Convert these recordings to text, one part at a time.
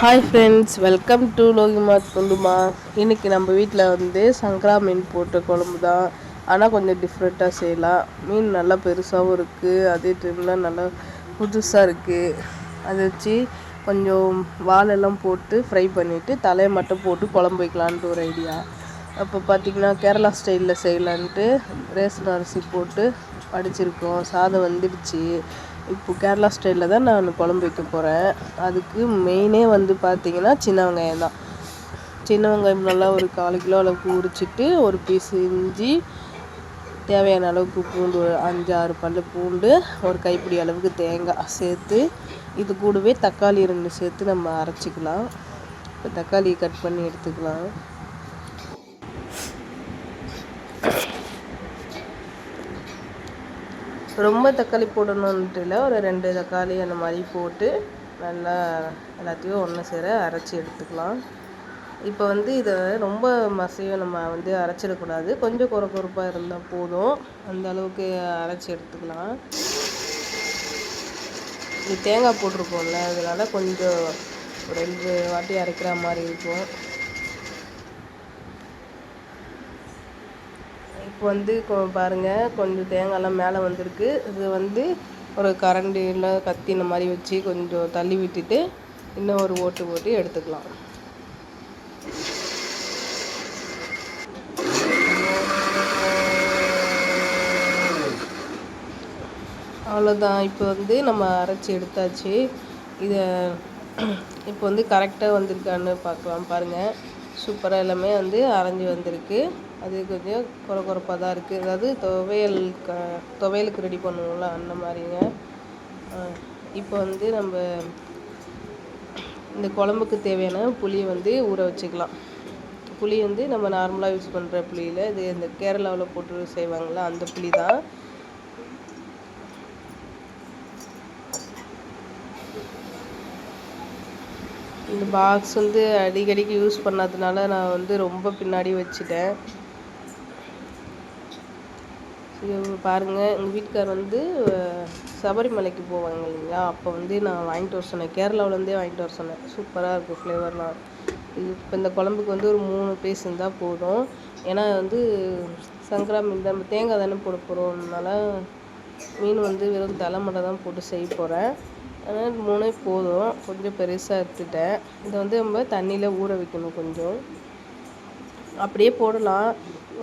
Hi friends welcome to லோகிமாத் குண்டுமா இன்னைக்கு நம்ம வீட்டில் வந்து சங்கரா மீன் போட்ட குழம்பு தான். ஆனால் கொஞ்சம் டிஃப்ரெண்ட்டாக செய்யலாம். மீன் நல்லா பெருசாகவும் இருக்குது அதே டைமில் நல்லா புதுசாக இருக்குது அதை வச்சு கொஞ்சம் வாலெல்லாம் போட்டு ஃப்ரை பண்ணிவிட்டு தலையை மட்டும் போட்டு குழம்பு வைக்கலான்ட்டு ஒரு ஐடியா அப்போ பார்த்திங்கன்னா கேரளா ஸ்டைலில் செய்யலான்ட்டு ரேஷன் அரிசி போட்டு படிச்சிருக்கோம் சாதம் வந்துடுச்சு. இப்போ கேரளா ஸ்டைலில் தான் நான் குழம்பு வைக்க போகிறேன். அதுக்கு மெயினே வந்து பார்த்திங்கன்னா சின்ன வெங்காயம் தான். சின்ன வெங்காயம் நல்லா ஒரு கால் கிலோ அளவுக்கு உரிச்சிட்டு ஒரு பீஸ் இஞ்சி தேவையான அளவுக்கு பூண்டு ஒரு அஞ்சாறு பல்லு பல் பூண்டு ஒரு கைப்பிடி அளவுக்கு தேங்காய் சேர்த்து இது கூடவே தக்காளி ரெண்டு சேர்த்து நம்ம அரைச்சிக்கலாம். இப்போ தக்காளி கட் பண்ணி எடுத்துக்கலாம். ரொம்ப தக்காளி போடணுன்ட்டு இல்லை ஒரு ரெண்டு தக்காளி அந்த மாதிரி போட்டு நல்லா எல்லாத்தையும் ஒன்று சேர அரைச்சி எடுத்துக்கலாம். இப்போ வந்து இதை ரொம்ப மசையும் நம்ம வந்து அரைச்சிடக்கூடாது கொஞ்சம் குறை குறைப்பாக இருந்தால் போதும். அந்த அளவுக்கு அரைச்சி எடுத்துக்கலாம். இது தேங்காய் போட்டிருக்கோம்ல அதனால் கொஞ்சம் ரெண்டு வாட்டி அரைக்கிற மாதிரி இருக்கும். இப்போ வந்து பாருங்கள் கொஞ்சம் தேங்காய்லாம் மேலே வந்திருக்கு. இது வந்து ஒரு கரண்டியில் கத்தி இந்த மாதிரி வச்சு கொஞ்சம் தள்ளி விட்டுட்டு இன்னும் ஒரு ஓட்டு ஓட்டி எடுத்துக்கலாம். அவ்வளோதான். இப்போ வந்து நம்ம அரைச்சி எடுத்தாச்சு. இதை இப்போ வந்து கரெக்டாக வந்திருக்கான்னு பார்க்கலாம். பாருங்கள் சூப்பராக எல்லாமே வந்து அரைஞ்சி வந்திருக்கு. அது கொஞ்சம் குறை குறைப்பாக தான் இருக்குது அதாவது துவையல் க துவையலுக்கு ரெடி பண்ணுவோம்ல அந்த மாதிரிங்க. இப்போ வந்து நம்ம இந்த குழம்புக்கு தேவையான புளியை வந்து ஊற வச்சுக்கலாம். புளி வந்து நம்ம நார்மலாக யூஸ் பண்ணுற புளியில் இது இந்த கேரளாவில் போட்டு செய்வாங்களா அந்த புளி தான். இந்த பாக்ஸ் வந்து அடிக்கடிக்கு யூஸ் பண்ணாததுனால நான் வந்து ரொம்ப பின்னாடி வச்சுட்டேன். இது பாருங்கள் எங்கள் வீட்டுக்கார் வந்து சபரிமலைக்கு போவாங்க இல்லைங்களா? அப்போ வந்து நான் வாங்கிட்டு வர சொன்னேன். கேரளாவிலேருந்தே வாங்கிட்டு வர சொன்னேன். சூப்பராக இருக்கும் ஃப்ளேவர்லாம் இது இப்போ இந்த குழம்புக்கு வந்து ஒரு மூணு பீஸ் இருந்தால் போதும். ஏன்னா வந்து சங்கரா மீன் தான் தேங்காய் தானே போட போகிறோம்னால மீன் வந்து வெறும் தலைமடை தான் போட்டு செய்ய போகிறேன் அதனால் மூணே போதும். கொஞ்சம் பெருசாக எடுத்துட்டேன். இதை வந்து நம்ம தண்ணியில் ஊற வைக்கணும் கொஞ்சம். அப்படியே போடலாம்.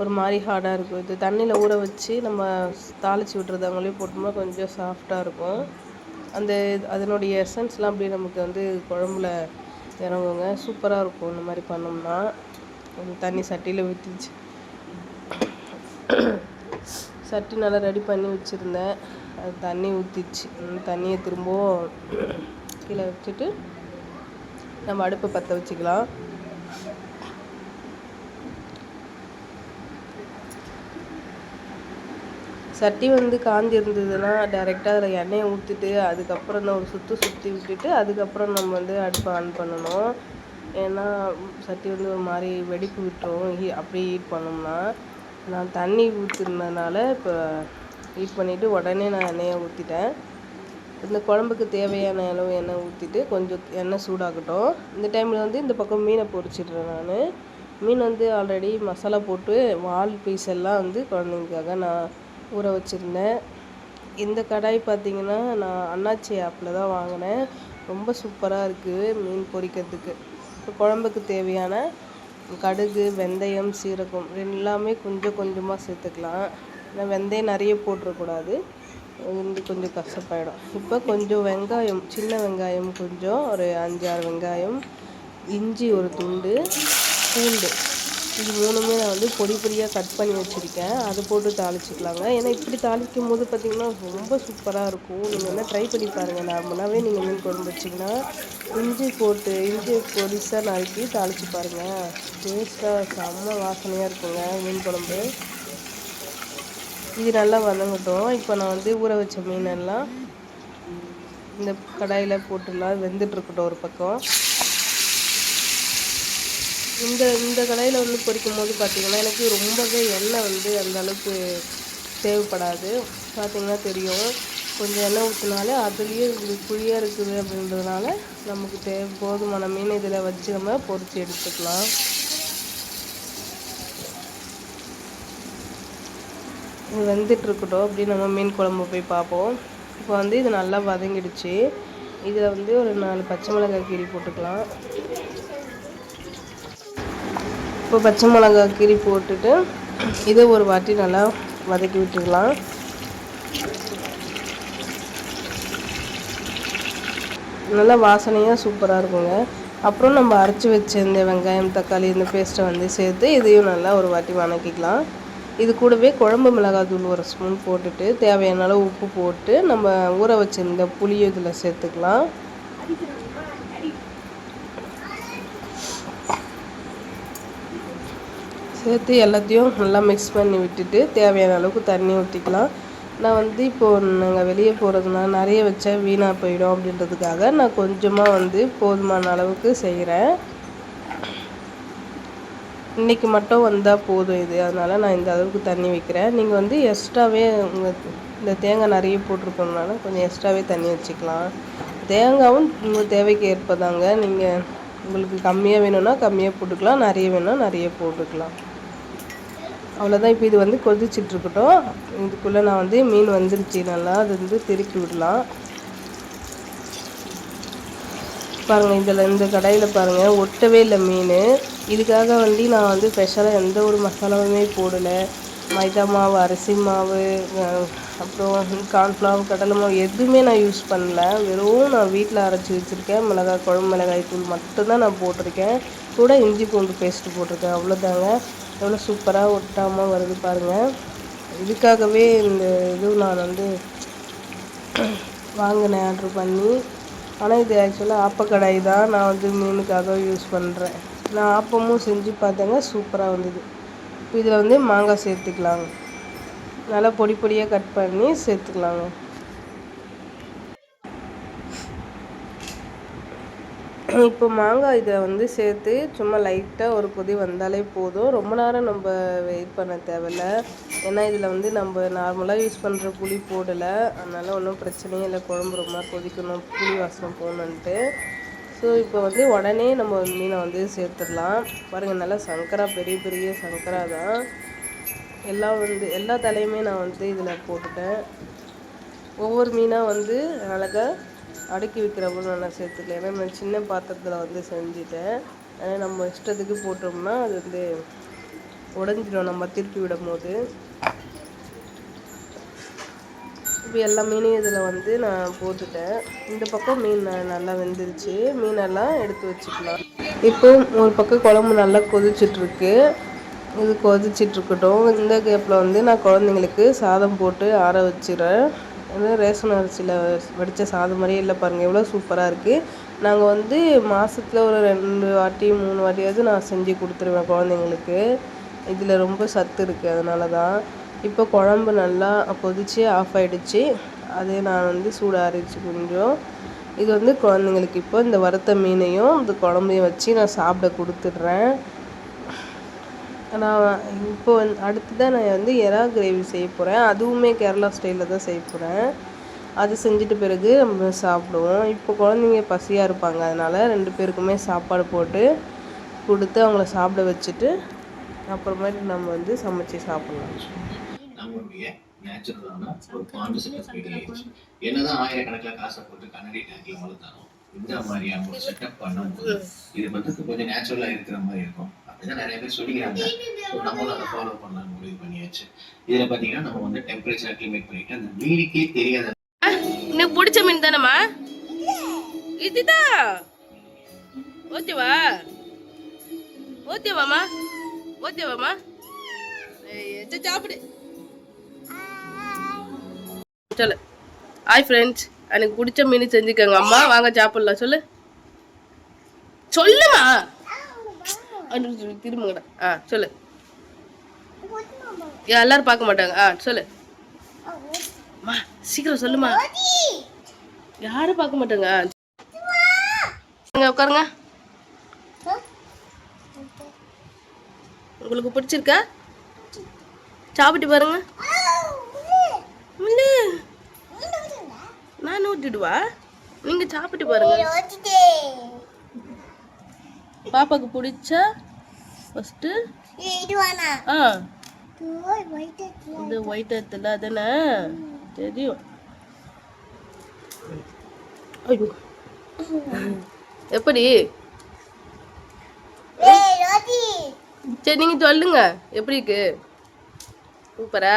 ஒரு மாதிரி ஹார்டாக இருக்கும். இது தண்ணியில் ஊற வச்சு நம்ம தாளித்து விட்டுறது போட்டோம்னா கொஞ்சம் சாஃப்டாக இருக்கும். அந்த அதனுடைய எசன்ஸ்லாம் அப்படியே நமக்கு வந்து குழம்புல இறங்குங்க. சூப்பராக இருக்கும் இந்த மாதிரி பண்ணோம்னா. தண்ணி சட்டியில் ஊற்றிச்சு சட்டி நல்லா ரெடி பண்ணி வச்சுருந்தேன். அது தண்ணி ஊற்றிச்சு தண்ணியை திரும்பவும் கீழே வச்சுட்டு நம்ம அடுப்பை பற்ற வச்சுக்கலாம். சட்டி வந்து காஞ்சி இருந்ததுன்னா டேரெக்டாக அதில் எண்ணெயை ஊற்றிட்டு அதுக்கப்புறம் தான் ஒரு சுற்று சுற்றி விட்டுட்டு அதுக்கப்புறம் நம்ம வந்து அடுப்பை ஆன் பண்ணணும். ஏன்னா சட்டி வந்து ஒரு மாதிரி வெடிப்பு விட்டுரும். ஹீ அப்படி ஹீட் பண்ணோம்னா நான் தண்ணி ஊற்றிருந்ததுனால இப்போ ஹீட் பண்ணிவிட்டு உடனே நான் எண்ணெயை ஊற்றிட்டேன் இந்த குழம்புக்கு தேவையான அளவு எண்ணெய் ஊற்றிட்டு கொஞ்சம் எண்ணெய் சூடாகட்டும். இந்த டைமில் வந்து இந்த பக்கம் மீனை பொரிச்சிடுறேன் நான். மீன் வந்து ஆல்ரெடி மசாலா போட்டு வால் பீஸ் எல்லாம் வந்து குழந்தைங்களுக்காக நான் ஊற வச்சுருந்தேன். இந்த கடாய் பார்த்திங்கன்னா நான் அண்ணாச்சி ஆப்பில் தான் வாங்கினேன். ரொம்ப சூப்பராக இருக்குது மீன் பொரிக்கிறதுக்கு. இப்போ குழம்புக்கு தேவையான கடுகு வெந்தயம் சீரகம் எல்லாமே கொஞ்சம் கொஞ்சமாக சேர்த்துக்கலாம். ஏன்னா வெந்தயம் நிறைய போட்டுறக்கூடாது. வந்து கொஞ்சம் கஷ்டப்பாயிடும் இப்போ கொஞ்சம் வெங்காயம் சின்ன வெங்காயம் கொஞ்சம் ஒரு அஞ்சாறு வெங்காயம் இஞ்சி ஒரு துண்டு பூண்டு. இது மூணுமே நான் வந்து பொடி பொடியாக கட் பண்ணி வச்சுருக்கேன். அதை போட்டு தாளிச்சிக்கலாங்க. ஏன்னா இப்படி தாளிக்கும் போது பார்த்திங்கன்னா ரொம்ப சூப்பராக இருக்கும். நீங்கள் என்ன ட்ரை பண்ணி பாருங்கள் நார்மலாகவே நீங்கள் மீன் குழம்பு வச்சிங்கன்னா இஞ்சி போட்டு இஞ்சி பொடிசாக நறுக்கி தாளித்து பாருங்கள் டேஸ்ட்டாக செம்ம வாசனையாக இருக்குங்க மீன் குழம்பு. இது நல்லா வதங்கட்டும். இப்போ நான் வந்து ஊற வச்ச மீனெல்லாம் இந்த கடாயில் போட்டுலாம் வெந்துட்டு இருக்கட்டும் ஒரு பக்கம். இந்த இந்த கடையில் வந்து பொரிக்கும் போது பார்த்திங்கன்னா எனக்கு ரொம்பவே எண்ணெய் வந்து அந்த அளவுக்கு தேவைப்படாது. பார்த்திங்கன்னா தெரியும். கொஞ்சம் எண்ணெய் ஊற்றினாலே அதுலேயே இது குழியாக இருக்குது அப்படின்றதுனால நமக்கு தே போதுமான மீன் இதில் வச்சு நம்ம பொறிச்சு எடுத்துக்கலாம். இது வெந்துட்டு இருக்கட்டும் அப்படி நம்ம மீன் குழம்பு போய் பார்ப்போம். இப்போ வந்து இது நல்லா வதங்கிடுச்சு. இதில் வந்து ஒரு நாலு பச்சை மிளகாய் கீரி போட்டுக்கலாம். இப்போ பச்சை மிளகாய் கீரி போட்டுட்டு இதை ஒரு வாட்டி நல்லா வதக்கி விட்டுக்கலாம். நல்லா வாசனையாக சூப்பராக இருக்குங்க. அப்புறம் நம்ம அரைச்சி வச்ச இந்த வெங்காயம் தக்காளி இந்த பேஸ்ட்டை வந்து சேர்த்து இதையும் நல்லா ஒரு வாட்டி வதக்கிக்கலாம் இது கூடவே குழம்பு மிளகாய் தூள் ஒரு ஸ்பூன் போட்டுட்டு தேவையான அளவு உப்பு போட்டு நம்ம ஊற வச்சிருந்த புளியும் இதில் சேர்த்துக்கலாம். சேர்த்து எல்லாத்தையும் நல்லா மிக்ஸ் பண்ணி விட்டுட்டு தேவையான அளவுக்கு தண்ணி ஊற்றிக்கலாம் நான் வந்து இப்போது நாங்கள் வெளியே போகிறதுனால நிறைய வச்சா வீணாக போயிடும் அப்படின்றதுக்காக நான் கொஞ்சமாக வந்து போதுமான அளவுக்கு செய்கிறேன் இன்றைக்கி மட்டும் வந்தால் போதும் இது. அதனால் நான் இந்த அளவுக்கு தண்ணி வைக்கிறேன். நீங்கள் வந்து எக்ஸ்ட்ராவே உங்கள் இந்த தேங்காய் நிறைய போட்டிருக்கோம்னால கொஞ்சம் எக்ஸ்ட்ராவே தண்ணி வச்சுக்கலாம். தேங்காயும் உங்கள் தேவைக்கு ஏற்பதாங்க. நீங்கள் உங்களுக்கு கம்மியாக வேணும்னா கம்மியாக போட்டுக்கலாம். நிறைய வேணும்னா நிறைய போட்டுக்கலாம். அவ்வளோதான் இப்போ இது வந்து கொதிச்சிட்ருக்கட்டும். இதுக்குள்ளே நான் வந்து மீன் வந்துருச்சு நல்லா அது வந்து திருப்பி விடலாம். பாருங்கள் இதில் இந்த கடையில் பாருங்கள் ஒட்டவே இல்லை மீன். இதுக்காக வந்து நான் வந்து ஸ்பெஷலாக எந்த ஒரு மசாலாவுமே போடலை. மைதா மாவு அரிசி மாவு அப்புறம் கார்ன்ஃப்ளவர் கடலை மாவு எதுவுமே நான் யூஸ் பண்ணல. வெறும் நான் வீட்டில் அரைச்சி வச்சுருக்கேன். மிளகாய் குழம்பு மிளகாய் தூள் மட்டும்தான் நான் போட்டிருக்கேன். கூட இஞ்சி பூண்டு பேஸ்ட்டு போட்டிருக்கேன். அவ்வளோதாங்க எவ்வளோ சூப்பராக ஒட்டாமல் வருது பாருங்கள் இதுக்காகவே இந்த இது நான் வந்து வாங்கினேன் ஆர்ட்ரு பண்ணி. ஆனால் இது ஆக்சுவலாக ஆப்பக்கடாய் தான் நான் வந்து மீனுக்காக யூஸ் பண்ணுறேன் நான் ஆப்பமும் செஞ்சு பார்த்தேங்க சூப்பராக வந்தது. இதில் வந்து மாங்காய் சேர்த்துக்கலாங்க. நல்லா பொடி பொடியாக கட் பண்ணி சேர்த்துக்கலாங்க. இப்போ மாங்காய் இதை வந்து சேர்த்து சும்மா லைட்டாக ஒரு கொதி வந்தாலே போதும். ரொம்ப நேரம் நம்ம வெயிட் பண்ண தேவையில்ல. ஏன்னா இதில் வந்து நம்ம நார்மலாக யூஸ் பண்ணுற புளி போடலை. அதனால் ஒன்றும் பிரச்சனையே இல்லை. குழம்பு ரொம்ப கொதிக்கணும். புளி வாசம் போகணுன்ட்டு ஸோ இப்போ வந்து உடனே நம்ம மீனை வந்து சேர்த்துடலாம். பாருங்கள் நல்லா சங்கரா பெரிய பெரிய சங்கரா தான். எல்லாம் வந்து எல்லா தலையுமே நான் வந்து இதில் போட்டுட்டேன். ஒவ்வொரு மீனாக வந்து அழகாக அடுக்கி வைக்கிறப்போ நான் சேர்த்துக்கல. ஏன்னா நான் சின்ன பாத்திரத்தில் வந்து செஞ்சுட்டேன். அதனால் நம்ம இஷ்டத்துக்கு போட்டோம்னா அது வந்து உடஞ்சிடும். நம்ம திருப்பி விடும் போது இப்போ எல்லா மீனையும் இதில் வந்து நான் போட்டுட்டேன். இந்த பக்கம் மீன் நல்லா வெந்துருச்சு. மீனெல்லாம் எடுத்து வச்சுக்கலாம். இப்போ ஒரு பக்கம் குழம்பு நல்லா கொதிச்சிட்ருக்கு. இது கொதிச்சிட்ருக்கட்டும். இந்த கேப்பில் வந்து நான் குழந்தைங்களுக்கு சாதம் போட்டு ஆற வச்சிடுறேன். இது ரேஷன் அரிசியில் வடித்த சாதம் மாதிரியே இல்லை பாருங்கள் எவ்வளோ சூப்பராக இருக்குது நாங்கள் வந்து மாதத்துல ஒரு ரெண்டு வாட்டி மூணு வாட்டியாவது நான் செஞ்சு கொடுத்துருவேன் குழந்தைங்களுக்கு. இதில் ரொம்ப சத்து இருக்குது அதனால தான் இப்போ குழம்பு நல்லா கொதிச்சு ஆஃப் ஆகிடுச்சு அதே நான் வந்து சூடு ஆறிடுச்சு கொஞ்சம். இது வந்து குழந்தைங்களுக்கு இப்போ இந்த வறுத்த மீனையும் இந்த குழம்பையும் வச்சு நான் சாப்பிட கொடுத்துட்றேன். நான் இப்போ வந்து அடுத்ததான் நான் வந்து எறா கிரேவி செய்ய போகிறேன் அதுவுமே கேரளா ஸ்டைலில் தான் செய்ய போகிறேன் அது செஞ்சுட்டு பிறகு நம்ம சாப்பிடுவோம். இப்போ குழந்தைங்க பசியாக இருப்பாங்க. அதனால் ரெண்டு பேருக்குமே சாப்பாடு போட்டு கொடுத்து அவங்கள சாப்பிட வச்சுட்டு அப்புறமேட்டு நம்ம வந்து சமைச்சு சாப்பிட்லாம். நம்மளுடைய நேச்சுரலான ஒரு பாண்டு என்னதான் ஆயிரக்கணக்கில் காசை போட்டு கண்ணாடி டேங்க்ல வளர்த்தாலும் இந்த மாதிரியான ஒரு செட்டப் பண்ணும்போது இது வந்து கொஞ்சம் நேச்சுரலா இருக்கிற மாதிரி இருக்கும். அப்படிதான் நிறைய பேர் சொல்லிக்கிறாங்க. So நம்மளும் அதை ஃபாலோ பண்ணலாம்னு முடிவு பண்ணியாச்சு. இதுல பாத்தீங்கன்னா நம்ம வந்து டெம்பரேச்சர் அக்ளிமேட் பண்ணிட்டு அந்த மீனுக்கே தெரியாத எனக்கு பிடிச்ச மீன் தானம்மா? இதுதான் ஓகேவா? ஓகேவாம்மா? ஓகேவாம்மா? சாப்பிடு. சொல்லு. ஹாய் ஃப்ரெண்ட்ஸ் எனக்கு பிடிச்ச மீன் செஞ்சுக்கோங்க. அம்மா வாங்க சாப்பிடலாம். சொல்லு. சொல்லுமா திரும்புங்கடா ஆ சொல்லு. எல்லாரும் பார்க்க மாட்டாங்க. ஆ சொல்லு. அம்மா சீக்கிரம் சொல்லுமா. யாரும் பார்க்க மாட்டாங்க. உட்காருங்க. உட்காருங்க உங்களுக்கு பிடிச்சிருக்கா? சாப்பிட்டு பாருங்க. நான் ஊற்றிடுவா நீங்க சாப்பிட்டு பாருங்க. பாப்பாக்கு பிடிச்சா ஃபர்ஸ்ட் ஆ. இந்த ஒயிட் எத்துல அதானே தெரியும். ஐயோ. எப்படி? சரி நீங்க சொல்லுங்க. எப்படி இருக்கு? சூப்பரா?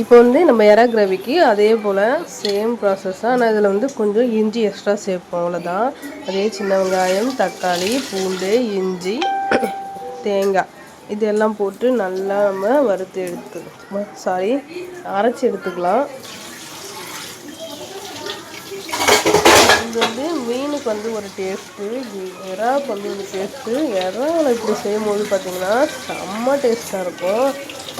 இப்போ வந்து நம்ம எறா கிரவிக்கு அதே போல் சேம் ப்ராசஸ் தான் ஆனால் இதில் வந்து கொஞ்சம் இஞ்சி எக்ஸ்ட்ரா சேர்ப்போம் அவ்வளோதான் அதே சின்ன வெங்காயம் தக்காளி பூண்டு இஞ்சி தேங்காய். இதெல்லாம் போட்டு நல்லா நம்ம வறுத்து எடுத்து சாரி அரைச்சி எடுத்துக்கலாம். இது வந்து மீனுக்கு வந்து ஒரு டேஸ்ட்டு இறாவுக்கு வந்து ஒரு டேஸ்ட்டு இறாவில் இப்படி செய்யும்போது பார்த்திங்கன்னா செம்ம டேஸ்ட்டாக இருக்கும்.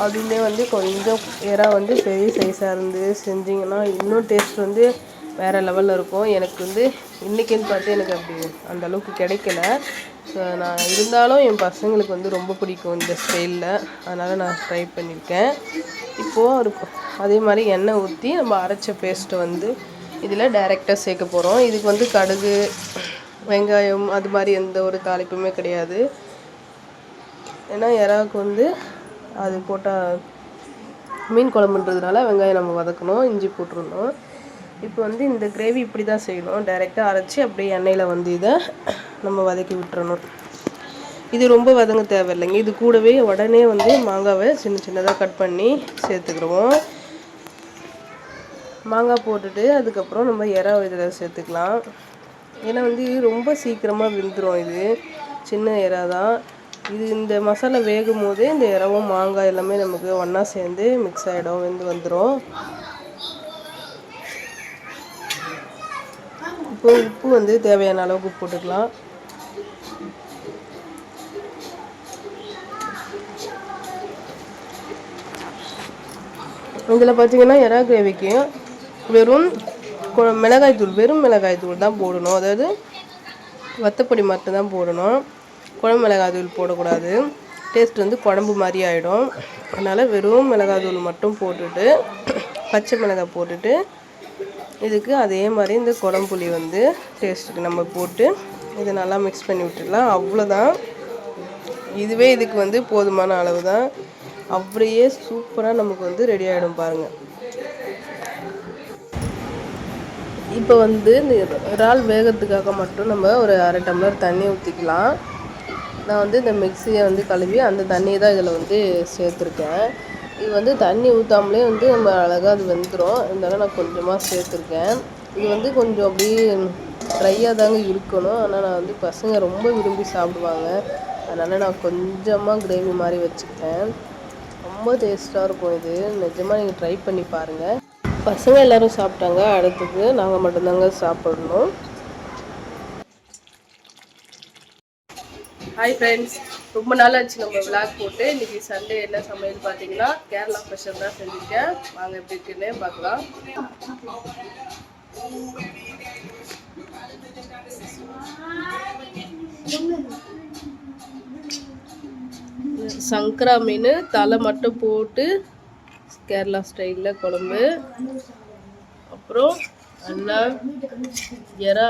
அதுவுமே வந்து கொஞ்சம் இறா வந்து பெரிய சைஸாக இருந்து செஞ்சிங்கன்னா இன்னும் டேஸ்ட் வந்து வேறு லெவலில் இருக்கும். எனக்கு வந்து இன்றைக்கின்னு பார்த்து எனக்கு அப்படி அந்த அளவுக்கு கிடைக்கல. ஸோ நான் இருந்தாலும் என் பசங்களுக்கு வந்து ரொம்ப பிடிக்கும் இந்த ஸ்டைலில் அதனால் நான் ட்ரை பண்ணியிருக்கேன். இப்போது ஒரு அதே மாதிரி எண்ணெய் ஊற்றி நம்ம அரைச்ச பேஸ்ட்டை வந்து இதில் டைரெக்டாக சேர்க்க போகிறோம் இதுக்கு வந்து கடுகு வெங்காயம் அது மாதிரி எந்த ஒரு தாளிப்புமே கிடையாது. ஏன்னா இறாவுக்கு வந்து அது போட்டால் மீன் குழம்புன்றதுனால வெங்காயம் நம்ம வதக்கணும் இஞ்சி போட்டுருணும் இப்போ வந்து இந்த கிரேவி இப்படி தான் செய்யணும் டைரெக்டாக அரைச்சி அப்படியே எண்ணெயில் வந்து இதை நம்ம வதக்கி விட்டுறணும். இது ரொம்ப வதங்க தேவையில்லைங்க. இது கூடவே உடனே வந்து மாங்காவை சின்ன சின்னதாக கட் பண்ணி சேர்த்துக்கிடுவோம். மாங்காய் போட்டுட்டு அதுக்கப்புறம் நம்ம இறா இதில் சேர்த்துக்கலாம். ஏன்னா வந்து ரொம்ப சீக்கிரமாக வெந்துடும் இது. சின்ன இறா தான். இது இந்த மசாலா வேகும் போதே இந்த இறவும் மாங்காய் எல்லாமே நமக்கு ஒன்றா சேர்ந்து மிக்ஸ் ஆகிடும் வெந்து வந்துடும் இப்போ உப்பு வந்து தேவையான அளவுக்கு போட்டுக்கலாம். இதில் பார்த்தீங்கன்னா எறா கிரேவிக்கு வெறும் கொ- மிளகாய் தூள் வெறும் மிளகாய் தூள் தான் போடணும். அதாவது வத்தப்பொடி மட்டும் தான் போடணும். குழம்பு மிளகாய் தூள் போடக்கூடாது. டேஸ்ட் வந்து குழம்பு மாதிரி ஆகிடும் அதனால் வெறும் மிளகாய் தூள் மட்டும் போட்டுட்டு பச்சை மிளகாய் போட்டுட்டு இதுக்கு அதே மாதிரி இந்த குழம்புளி வந்து டேஸ்ட்டுக்கு நம்ம போட்டு இதை நல்லா மிக்ஸ் பண்ணி விட்டுடலாம். அவ்வளோதான் இதுவே இதுக்கு வந்து போதுமான அளவு தான் அப்படியே சூப்பராக நமக்கு வந்து ரெடி ஆகிடும் பாருங்கள் இப்போ வந்து இந்த இறால் வேகத்துக்காக மட்டும் நம்ம ஒரு அரை டம்ளர் தண்ணி ஊற்றிக்கலாம் நான் வந்து இந்த மிக்சியை வந்து கழுவி அந்த தண்ணியை தான் இதில் வந்து சேர்த்துருக்கேன். இது வந்து தண்ணி ஊற்றாமலே வந்து நம்ம அழகாக அது வெந்துடும் இருந்தாலும் நான் கொஞ்சமாக சேர்த்துருக்கேன். இது வந்து கொஞ்சம் அப்படியே ட்ரையாக தாங்க இருக்கணும். ஆனால் நான் வந்து பசங்க ரொம்ப விரும்பி சாப்பிடுவாங்க. அதனால் நான் கொஞ்சமாக கிரேவி மாதிரி வச்சுக்கிட்டேன். ரொம்ப டேஸ்ட்டாக இருக்கும் இது. நிஜமாக நீங்கள் ட்ரை பண்ணி பாருங்கள் பசங்க எல்லாரும் சாப்பிட்டாங்க. அடுத்தது நாங்கள் மட்டும்தாங்க சாப்பிடணும். ஹாய் ஃப்ரெண்ட்ஸ் ரொம்ப நாள் ஆச்சு நம்ம விளாக் போட்டு. இன்னைக்கு சண்டே என்ன சமையல் பார்த்தீங்கன்னா கேரளா ஸ்பெஷல் தான் செஞ்சுருக்கேன். வாங்க எப்படி இருக்குன்னு பார்க்கலாம் சங்கரா மீன் தலை மட்டும் போட்டு கேரளா ஸ்டைலில் குழம்பு. அப்புறம் அண்ணா எறா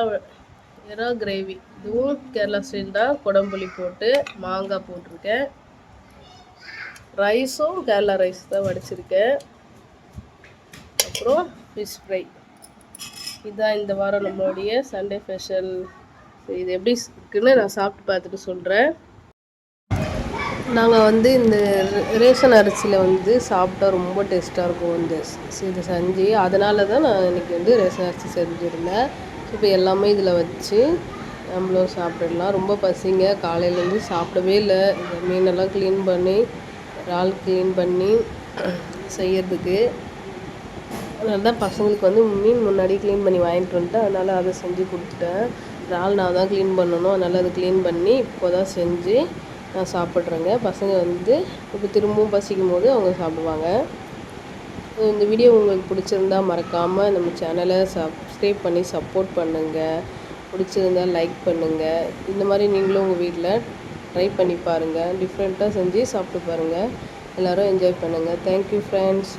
எறா கிரேவி. இதுவும் கேரளா ஸ்டைல் தான். குடம்புளி போட்டு மாங்காய் போட்டிருக்கேன். ரைஸும் கேரளா ரைஸ் தான் வடிச்சிருக்கேன். அப்புறம் ஃபிஷ் ஃப்ரை இதுதான் இந்த வாரம் நம்மளுடைய சண்டே ஸ்பெஷல் இது எப்படி இருக்குன்னு நான் சாப்பிட்டு பார்த்துட்டு சொல்கிறேன் நாங்கள் வந்து இந்த ரேஷன் அரிசியில் வந்து சாப்பிட்டா ரொம்ப டேஸ்ட்டாக இருக்கும் இந்த இது செஞ்சு. அதனால தான் நான் இன்றைக்கி வந்து ரேஷன் அரிசி செஞ்சுருந்தேன். இப்போ எல்லாமே இதில் வச்சு நம்மளும் சாப்பிடலாம். ரொம்ப பசிங்க. காலையிலேருந்து சாப்பிடவே இல்லை. இந்த மீனெல்லாம் க்ளீன் பண்ணி இறால் க்ளீன் பண்ணி செய்யறதுக்கு. அதனால தான் பசங்களுக்கு வந்து மீன் முன்னாடி க்ளீன் பண்ணி வாங்கிட்டு வந்துட்டேன். அதனால் அதை செஞ்சு கொடுத்துட்டேன். இறால் நான் தான் க்ளீன் பண்ணணும். அதனால் அதை க்ளீன் பண்ணி இப்போ தான் செஞ்சு நான் சாப்பிட்றேங்க. பசங்க வந்து இப்போ திரும்பவும் பசிக்கும் போது அவங்க சாப்பிடுவாங்க. இந்த வீடியோ உங்களுக்கு பிடிச்சிருந்தா மறக்காமல் நம்ம சேனலை சப்ஸ்கிரைப் பண்ணி சப்போர்ட் பண்ணுங்கள் பிடிச்சிருந்தா லைக் பண்ணுங்கள் இந்த மாதிரி நீங்களும் உங்கள் வீட்டில் ட்ரை பண்ணி பாருங்கள் டிஃப்ரெண்ட்டாக செஞ்சு சாப்பிட்டு பாருங்கள் எல்லோரும் என்ஜாய் பண்ணுங்கள் தேங்க்யூ ஃப்ரெண்ட்ஸ்